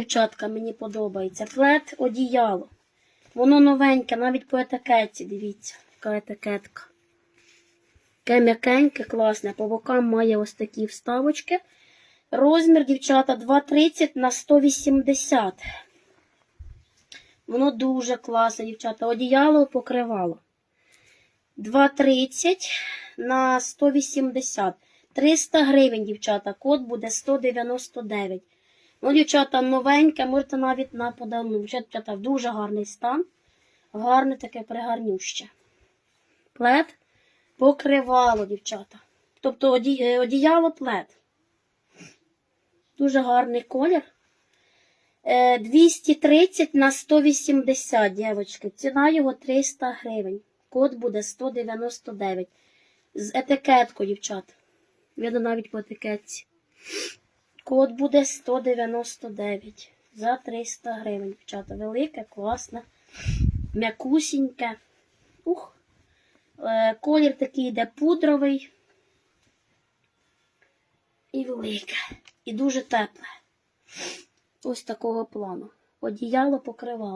Дівчатка, мені подобається. Плед одіяло. Воно новеньке, навіть по етикетці, дивіться, яка етикетка. Таке м'якеньке, класне. По бокам має ось такі вставочки. Розмір, дівчата, 2,30 на 180. Воно дуже класне, дівчата. Одіяло покривало. 2,30 на 180. 300 гривень, дівчата. Код буде 199. Ну, дівчата, новеньке, можете навіть на подарунок. Дівчата, дуже гарний стан. Гарне таке пригарнюще. Плед покривало, дівчата. Тобто е, одіяло плед. Дуже гарний колір. Е, 230 на 180, дівчатки. Ціна його 300 гривень. Код буде 199. З етикеткою, дівчата. Видно навіть по етикетці. Код буде 199 за 300 гривень. Дівчата, велике, класне, м'якусіньке. Ух. Е, колір такий йде пудровий. І велике. І дуже тепле. Ось такого плану. Одіяло покривало.